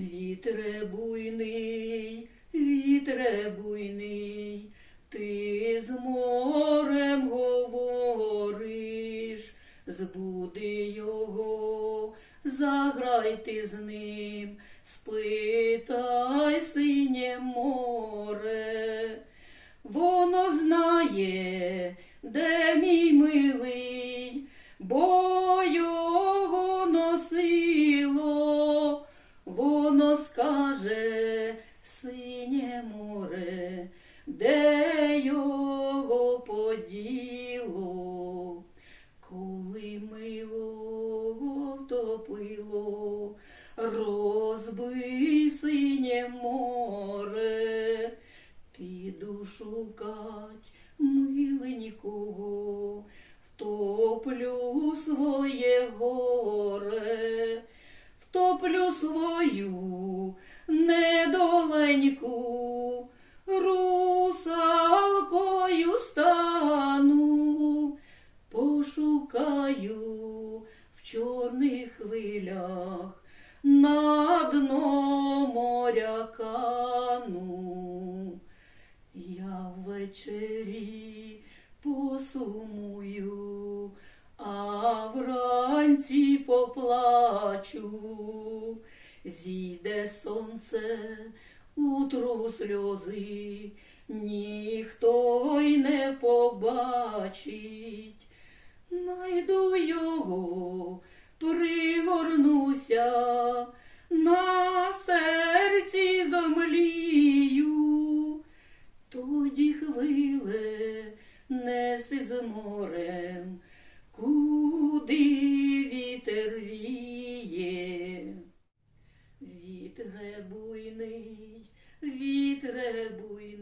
Вітре буйний, вітре буйний, ти з морем говориш, збуди його, заграй ти з ним, спитай синє море, воно знає, де мій милий, синє море, де його поділо, коли мило втопило, розбий синє море, піду шукать миленького, втоплю своє горе, втоплю свою недоленьку, русалкою стану, пошукаю в чорних хвилях на дно моря кану. Я ввечері посумую, а вранці поплачу. Зійде сонце, утру сльози, ніхто й не побачить. Найду його, пригорнуся, на серці зомлію. Тоді хвиле неси з морем, Вітре буйний, вітре буйний.